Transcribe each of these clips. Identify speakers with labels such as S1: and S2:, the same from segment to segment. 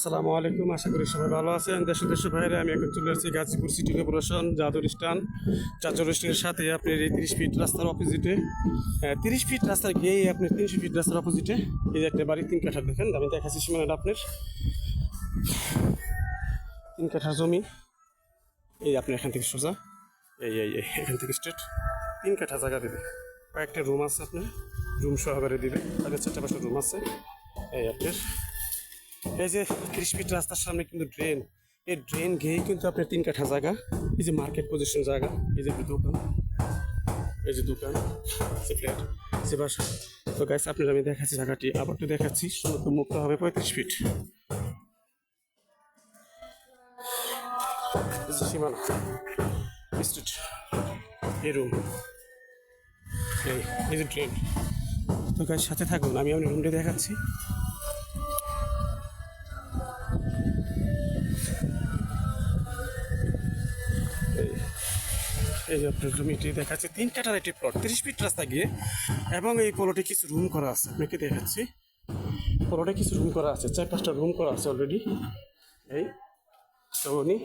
S1: আসসালামু আলাইকুম, আশা করি সবাই ভালো আছেন। দেশ ও দেশের বাইরে আমি এখন চলে আসছি গাজীপুর সিটি কর্পোরেশন, জাদুর স্টান চাচর স্টানের সাথে আপনার এই তিরিশ ফিট রাস্তার অপোজিটে তিরিশ ফিট রাস্তার গিয়েই আপনি তিনশো ফিট রাস্তার অপোজিটে এই যে একটা বাড়ি, তিন কাঠার দেখেন, আমি দেখাচ্ছি সীমানাটা আপনার। তিন কাঠার জমি, এই আপনি এখান থেকে সোজা, এই এই এই, এখান থেকে স্ট্রেট তিন কাঠা জায়গা দেবে। কয়েকটা রুম আছে আপনার রুম সহকারে দেবে। তাদের চারটা পাঁচটা রুম আছে। এই আপনার এই যে ত্রিশ ফিট রাস্তার সামনে কিন্তু ড্রেন এই ড্রেন গিয়েই কিন্তু আপনার তিন কাঠা জায়গা। এই যে মার্কেট পজিশন জায়গা, এই যে দোকান। এই যে দোকান ফ্ল্যাট যে বাসা। তো গাইস আপনার আমি দেখাচ্ছি জায়গাটি। আবার তো দেখাচ্ছি সমুদ্র মুক্ত হবে পঁয়ত্রিশ ফিট সীমানা এই রুম এই যে ড্রেন তো গাইস সাথে থাকুন, আমি আপনার রুমটা দেখাচ্ছি। এই আপনার জমিটি দেখাচ্ছে তিন কাটার একটি প্লট তিরিশ ফিট রাস্তা গিয়ে, এবং এই প্লটে কিছু রুম করা আছে, আপনাকে দেখাচ্ছি। প্লটে কিছু রুম করা আছে, চার পাঁচটা রুম করা আছে অলরেডি এই, তো উনি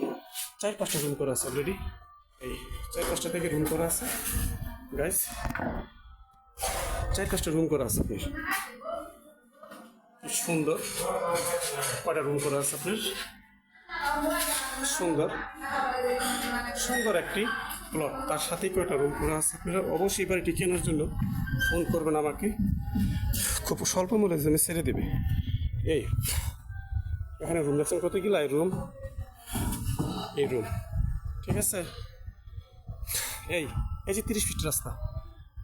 S1: চার পাঁচটা রুম করা আছে অলরেডি এই, চার পাঁচটা থেকে রুম করা আছে গাইস চার পাঁচটা রুম করা আছে আপনার। সুন্দর। কয়টা রুম করা আছে আপনার? সুন্দর। সুন্দর একটি প্লট তার সাথে কয়টা রুম করা আছে। আপনারা অবশ্যই বাড়িটি কেনার জন্য ফোন করবেন আমাকে। খুব স্বল্প মূল্যে জমি ছেড়ে দেবে। এই, এখানে রুম দেখছেন কত গিলা? এই রুম এই রুম ঠিক আছে? এই এই যে তিরিশ ফিট রাস্তা।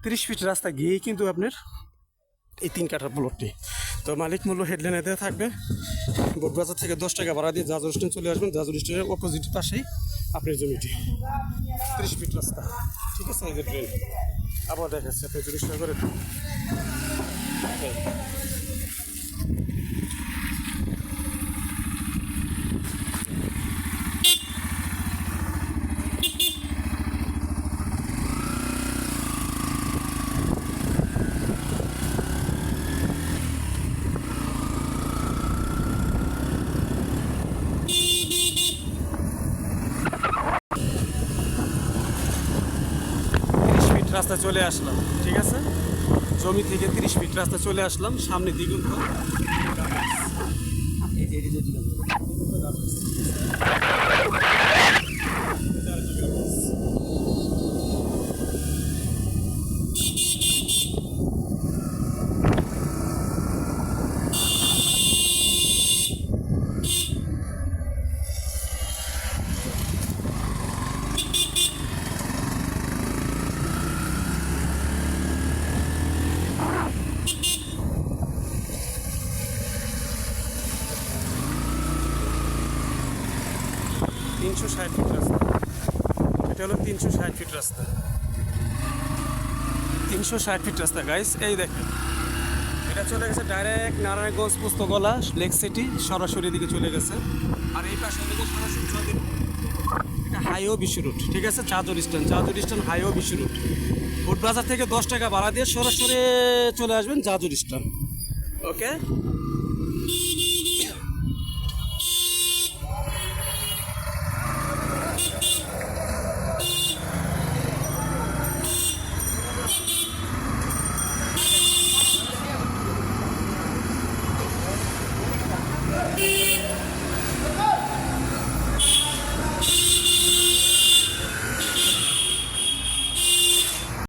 S1: তিরিশ ফিট রাস্তা গিয়েই কিন্তু আপনার এই তিন কাঠার প্লটটি তো মালিক মূল্য হেডলাইনে দেওয়া থাকবে। বোটবাজার থেকে দশ টাকা ভাড়া দিয়ে জাজর স্ট্যান্ড চলে আসবেন। জাজর স্ট্যান্ডের অপোজিট পাশেই আপনার জমিটি ত্রিশ ফিট রাস্তা। ঠিক আছে এই যে ট্রেন। আবার দেখাচ্ছি আপনি যদি করে এই। তিরিশ ফিট রাস্তা চলে আসলাম ঠিক আছে জমি থেকে তিরিশ ফিট রাস্তা চলে আসলাম সামনে দ্বিগুণ তিনশো ষাট ফিট রাস্তা। এটা হলো তিনশো ষাট ফিট রাস্তা। তিনশো ষাট ফিট রাস্তা গাইস এই দেখেন। এটা চলে গেছে ডাইরেক্ট নারায়ণগঞ্জ পুস্তকলা লেক সিটি সরাসরি দিকে চলে গেছে। আর এই পাশে সরাসরি চলে এটা হাইও বিশ্ব রুট ঠিক আছে? চাদর স্ট্যান্ড। চাদর স্ট্যান্ড হাইও বিশ্ব রুট ফুট বাজার থেকে দশ টাকা ভাড়া দিয়ে সরাসরি চলে আসবেন জাদুর স্ট্যান্ড। ওকে